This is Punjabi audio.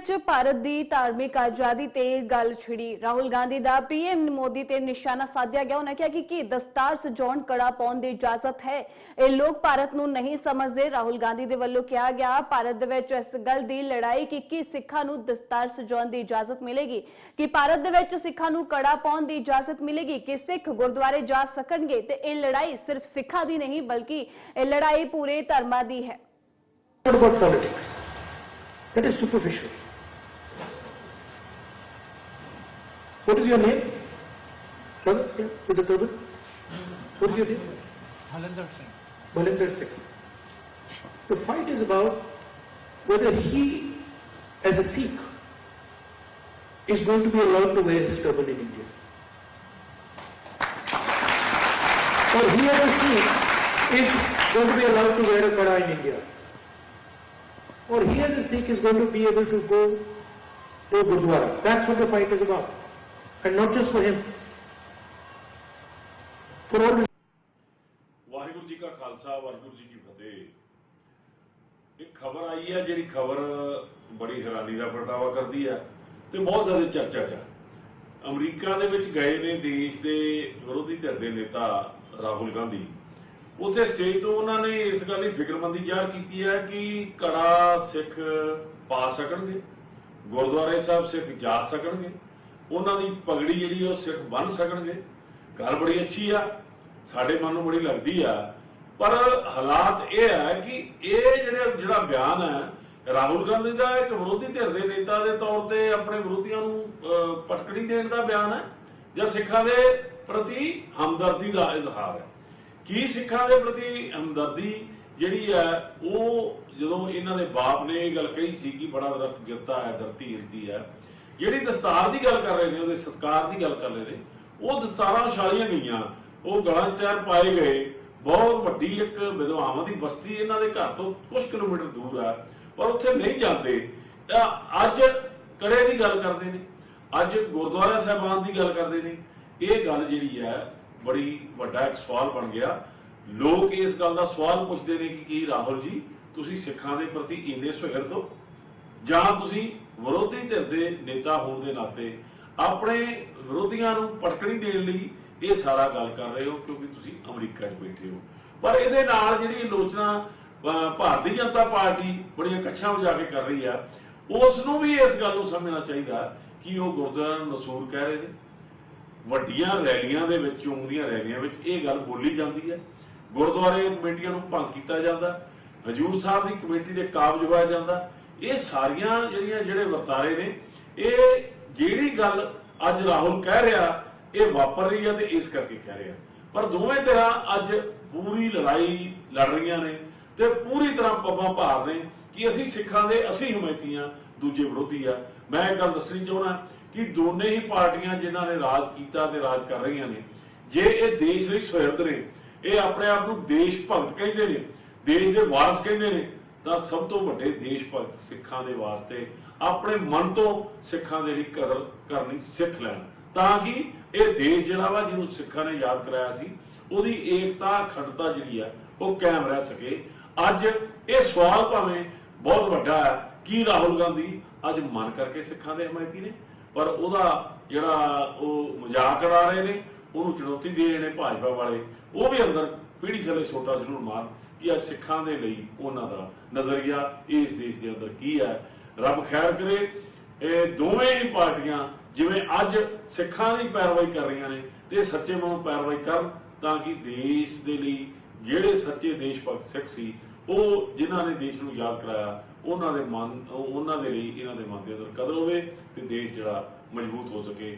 ਵਿੱਚ ਭਾਰਤ ਦੀ ਧਾਰਮਿਕ ਆਜ਼ਾਦੀ ਤੇ ਗੱਲ ਛਿੜੀ। ਰਾਹੁਲ ਗਾਂਧੀ ਦਾ ਪੀਐਮ ਮੋਦੀ ਤੇ ਨਿਸ਼ਾਨਾ ਸਾਧਿਆ ਗਿਆ। ਉਹਨਾਂ ਕਿਹਾ ਕਿ ਕੀ ਦਸਤਾਰ ਸਜਾਉਣ ਕੜਾ ਪਾਉਣ ਦੀ ਇਜਾਜ਼ਤ ਹੈ। ਇਹ ਲੋਕ ਭਾਰਤ ਨੂੰ ਨਹੀਂ ਸਮਝਦੇ। ਰਾਹੁਲ ਗਾਂਧੀ ਦੇ ਵੱਲੋਂ ਕਿਹਾ ਗਿਆ, ਭਾਰਤ ਦੇ ਵਿੱਚ ਇਸ ਗੱਲ ਦੀ ਲੜਾਈ ਕਿ ਕੀ ਸਿੱਖਾਂ ਨੂੰ ਦਸਤਾਰ ਸਜਾਉਣ ਦੀ ਇਜਾਜ਼ਤ ਮਿਲੇਗੀ? ਕਿ ਭਾਰਤ ਦੇ ਵਿੱਚ ਸਿੱਖਾਂ ਨੂੰ ਕੜਾ ਪਾਉਣ ਦੀ ਇਜਾਜ਼ਤ ਮਿਲੇਗੀ? ਕਿ ਸਿੱਖ ਗੁਰਦੁਆਰੇ ਜਾ ਸਕਣਗੇ? ਤੇ ਇਹ ਲੜਾਈ ਸਿਰਫ ਸਿੱਖਾਂ ਦੀ ਨਹੀਂ, ਬਲਕਿ ਇਹ ਲੜਾਈ ਪੂਰੇ ਧਰਮਾਂ ਦੀ ਹੈ। What about politics? That is superficial. What is your name? Brother, with the turban? What is your name? Halinder Singh. Balinder Singh. The fight is about whether he, as a Sikh, is going to be allowed to wear his turban in India. Or he, as a Sikh, is going to be allowed to wear a kada in India. Or he, as a Sikh, is going to be able to go to Gurdwara. That's what the fight is about. And not just for him. For all Waheguru ji ਕਾ ਖਾਲਸਾ, ਵਾਹਿਗੁਰੂ ਜੀ ਕੀ ਫਤਿਹ। ਇੱਕ ਖਬਰ ਆਈ ਹੈ, ਜਿਹੜੀ ਖਬਰ ਬੜੀ ਹੈਰਾਨੀ ਦਾ ਪ੍ਰਗਟਾਵਾ ਕਰਦੀ ਹੈ ਤੇ ਬਹੁਤ ਜ਼ਿਆਦਾ ਚਰਚਾ 'ਚ ਅਮਰੀਕਾ ਦੇ ਵਿੱਚ ਗਏ ਨੇ ਦੇਸ਼ ਦੇ ਵਿਰੋਧੀ ਧਿਰ ਦੇ ਨੇਤਾ ਰਾਹੁਲ ਗਾਂਧੀ। ਉੱਥੇ ਸਟੇਜ ਤੋਂ ਉਹਨਾਂ ਨੇ ਇਸ ਗੱਲ ਦੀ ਫਿਕਰਮੰਦੀ ਜ਼ਾਹਰ ਕੀਤੀ ਹੈ ਕਿ ਕੜਾ ਸਿੱਖ ਪਾ ਸਕਣਗੇ, ਗੁਰਦੁਆਰੇ ਸਾਹਿਬ ਸਿੱਖ ਜਾ ਸਕਣਗੇ। ਉਹਨਾਂ ਦੀ ਪਗੜੀ ਜਿਹੜੀ ਉਹ ਸਿੱਖ ਬੰਨ ਸਕਣਗੇ। ਗੱਲ ਬੜੀ ਅੱਛੀ ਆ, ਸਾਡੇ ਮਨ ਨੂੰ ਬੜੀ ਲੱਗਦੀ ਆ। ਪਰ ਹਾਲਾਤ ਇਹ ਹੈ ਕਿ ਇਹ ਜਿਹੜੇ ਜਿਹੜਾ ਬਿਆਨ ਹੈ ਰਾਹੁਲ ਗਾਂਧੀ ਦਾ ਇੱਕ ਵਿਰੋਧੀ ਧਿਰ ਦੇ ਨੇਤਾ ਦੇ ਤੌਰ ਤੇ ਆਪਣੇ ਵਿਰੋਧੀਆਂ ਨੂੰ ਪਟਕੜੀ ਦੇਣ ਦਾ ਬਿਆਨ ਹੈ ਜਾਂ ਸਿੱਖਾਂ ਦੇ ਪ੍ਰਤੀ ਹਮਦਰਦੀ ਦਾ ਇਜ਼ਹਾਰ ਹੈ ਕੀ ਸਿੱਖਾਂ ਦੇ ਪ੍ਰਤੀ ਹਮਦਰਦੀ ਜਿਹੜੀ ਹੈ ਉਹ ਜਦੋਂ ਇਹਨਾਂ ਦੇ ਬਾਪ ਨੇ ਇਹ ਗੱਲ ਕਹੀ ਸੀ ਕਿ ਬੜਾ ਦਰਖਤ ਗਿਰਦਾ ਹੈ, ਧਰਤੀ ਹਿਲਦੀ ਹੈ ਜਿਹੜੀ ਦਸਤਾਰ ਦੀ ਗੱਲ ਕਰ ਰਹੇ ਨੇ, ਉਹਦੇ ਸਤਕਾਰ ਦੀ ਗੱਲ ਕਰ ਰਹੇ ਨੇ, ਉਹ ਦਸਤਾਰਾਂ ਉਛਾਲੀਆਂ ਗਈਆਂ, ਉਹ ਗਲਾਂ ਚਾਰ ਪਾਏ ਗਏ, ਬਹੁਤ ਵੱਡੀ ਇੱਕ ਵਿਧਵਾਵਾਂ ਦੀ ਬਸਤੀ ਇਹਨਾਂ ਦੇ ਘਰ ਤੋਂ ਕੁਝ ਕਿਲੋਮੀਟਰ ਦੂਰ ਹੈ ਪਰ ਉੱਥੇ ਨਹੀਂ ਜਾਂਦੇ। ਅੱਜ ਕੜੇ ਦੀ ਗੱਲ ਕਰਦੇ ਨੇ, ਅੱਜ ਗੁਰਦੁਆਰਾ ਸਾਹਿਬਾਨ ਦੀ ਗੱਲ ਕਰਦੇ ਨੇ। ਇਹ ਗੱਲ ਜਿਹੜੀ ਹੈ, ਬੜੀ ਵੱਡਾ ਇੱਕ ਸਵਾਲ ਬਣ ਗਿਆ। ਲੋਕ ਇਸ ਗੱਲ ਦਾ ਸਵਾਲ ਪੁੱਛਦੇ ਨੇ ਕਿ ਕੀ ਰਾਹੁਲ ਜੀ, ਤੁਸੀਂ ਸਿੱਖਾਂ ਦੇ ਪ੍ਰਤੀ ਇੰਨੇ ਸੁਹਿਰਦ ਹੋ? ਜਾਂ ਤੁਸੀਂ ਵਿਰੋਧੀ ਧਿਰ ਦੇ ਨੇਤਾ ਹੋਣ ਦੇ ਨਾਤੇ ਆਪਣੇ ਵਿਰੋਧੀਆਂ ਨੂੰ ਪਟਕਣੀ ਦੇਣ ਲਈ ਇਹ ਸਾਰਾ ਗੱਲ ਕਰ ਰਹੇ ਹੋ, ਕਿਉਂਕਿ ਤੁਸੀਂ ਅਮਰੀਕਾ 'ਚ ਬੈਠੇ ਹੋ। ਪਰ ਇਹਦੇ ਨਾਲ ਜਿਹੜੀ ਆਲੋਚਨਾ ਭਾਰਤੀ ਜਨਤਾ ਪਾਰਟੀ ਬੜੀਆਂ ਕੱਛਾਂ ਵਜਾ ਕੇ ਕਰ ਰਹੀ ਆ ਉਸ ਨੂੰ ਵੀ ਇਸ ਗੱਲ ਨੂੰ ਸਮਝਣਾ ਚਾਹੀਦਾ ਕਿ ਉਹ ਗੁਰਦੁਆਰਾ ਨੂੰ ਨਸੂਰ ਕਹਿ ਰਹੇ ਨੇ। ਵੱਡੀਆਂ ਰੈਲੀਆਂ ਦੇ ਵਿੱਚ ਚੋਣ ਦੀਆਂ ਰੈਲੀਆਂ ਵਿੱਚ ਇਹ ਗੱਲ ਬੋਲੀ ਜਾਂਦੀ ਹੈ ਗੁਰਦੁਆਰੇ ਕਮੇਟੀਆਂ ਨੂੰ ਭੰਗ ਕੀਤਾ ਜਾਂਦਾ। ਹਜੂਰ ਸਾਹਿਬ ਦੀ ਕਮੇਟੀ ਦੇ ਕਾਬਜ ਹੋਇਆ ਜਾਂਦਾ। ਇਹ ਸਾਰੀਆਂ ਜਿਹੜੀਆਂ ਜਿਹੜੇ ਵਰਤਾਰੇ ਨੇ, ਇਹ ਜਿਹੜੀ ਗੱਲ ਅੱਜ ਰਾਹੁਲ ਕਹਿ ਰਿਹਾ, ਇਹ ਵਾਪਰ ਰਹੀ ਹੈ ਤੇ ਇਸ ਕਰਕੇ ਕਹਿ ਰਿਹਾ। ਪਰ ਦੋਵੇਂ ਤਰ੍ਹਾਂ ਅੱਜ ਪੂਰੀ ਲੜਾਈ ਲੜ ਰਹੀਆਂ ਨੇ ਤੇ ਪੂਰੀ ਤਰ੍ਹਾਂ ਪੱਬਾਂ ਭਾਰ ਨੇ ਕਿ ਅਸੀਂ ਸਿੱਖਾਂ ਦੇ, ਅਸੀਂ ਹਮਾਇਤੀਆਂ ਦੂਜੇ ਵਿਰੋਧੀ ਆ। ਮੈਂ ਇਹ ਗੱਲ ਦੱਸਣੀ ਚਾਹੁੰਦਾ ਕਿ ਦੋਨੇ ਹੀ ਪਾਰਟੀਆਂ ਜਿਨ੍ਹਾਂ ਨੇ ਰਾਜ ਕੀਤਾ ਤੇ ਰਾਜ ਕਰ ਰਹੀਆਂ ਨੇ, ਜੇ ਇਹ ਦੇਸ਼ ਲਈ ਸੁਹਿਰਦ ਨੇ, ਇਹ ਆਪਣੇ ਆਪ ਨੂੰ ਦੇਸ਼ ਭਗਤ ਕਹਿੰਦੇ ਨੇ, ਦੇਸ਼ ਦੇ ਵਾਰਸ ਕਹਿੰਦੇ ਨੇ ਤਾਂ ਸਭ ਤੋਂ ਵੱਡੇ ਦੇਸ਼ ਭਗਤ ਸਿੱਖਾਂ ਦੇ ਵਾਸਤੇ ਆਪਣੇ ਮਨ ਤੋਂ ਸਿੱਖਾਂ ਦੇ ਲਈ ਕਦਰ ਕਰਨੀ ਸਿੱਖ ਲੈਣ। ਤਾਂ ਕਿ ਇਹ ਦੇਸ਼ ਜਿਹੜਾ ਵਾ ਜਿਹਨੂੰ ਸਿੱਖਾਂ ਨੇ ਯਾਦ ਕਰਾਇਆ ਸੀ, ਉਹਦੀ ਏਕਤਾ, ਅਖੰਡਤਾ ਜਿਹੜੀ ਆ, ਉਹ ਕਾਇਮ ਰਹਿ ਸਕੇ। ਅੱਜ ਇਹ ਸਵਾਲ ਭਾਵੇਂ ਬਹੁਤ ਵੱਡਾ ਹੈ ਕੀ ਰਾਹੁਲ ਗਾਂਧੀ ਅੱਜ ਮਨ ਕਰਕੇ ਸਿੱਖਾਂ ਦੇ ਹਮਾਇਤੀ ਨੇ? ਪਰ ਉਹਦਾ ਜਿਹੜਾ ਉਹ ਮਜ਼ਾਕ ਉਡਾ ਰਹੇ ਨੇ, ਉਹਨੂੰ ਚੁਣੌਤੀ ਦੇ ਰਹੇ ਨੇ ਭਾਜਪਾ ਵਾਲੇ, ਉਹ ਵੀ ਅੰਦਰ ਪੀੜੀ ਥੱਲੇ ਛੋਟਾ ਜ਼ਰੂਰ ਮਾਰ। ਕਿ ਆ ਸਿੱਖਾਂ ਦੇ ਲਈ ਉਹਨਾਂ ਦਾ ਨਜ਼ਰੀਆ ਇਸ ਦੇਸ਼ ਦੇ ਅੰਦਰ ਕੀ ਹੈ? ਰੱਬ ਖੈਰ ਕਰੇ, ਇਹ ਦੋਵੇਂ ਹੀ ਪਾਰਟੀਆਂ ਜਿਵੇਂ ਅੱਜ ਸਿੱਖਾਂ ਦੀ ਪੈਰਵਾਈ ਕਰ ਰਹੀਆਂ ਨੇ ਤੇ ਸੱਚੇ ਮਨੋਂ ਪੈਰਵਾਈ ਕਰਨ ਤਾਂ ਕਿ ਦੇਸ਼ ਦੇ ਲਈ ਜਿਹੜੇ ਸੱਚੇ ਦੇਸ਼ ਭਗਤ ਸਿੱਖ ਸੀ, ਉਹ ਜਿਨ੍ਹਾਂ ਨੇ ਦੇਸ਼ ਨੂੰ ਯਾਦ ਕਰਾਇਆ, ਉਹਨਾਂ ਦੇ ਮਨ ਉਹਨਾਂ ਦੇ ਲਈ ਇਹਨਾਂ ਦੇ ਮਨ ਦੇ ਅੰਦਰ ਕਦਰ ਹੋਵੇ ਤੇ ਦੇਸ਼ ਜਿਹੜਾ ਮਜ਼ਬੂਤ ਹੋ ਸਕੇ।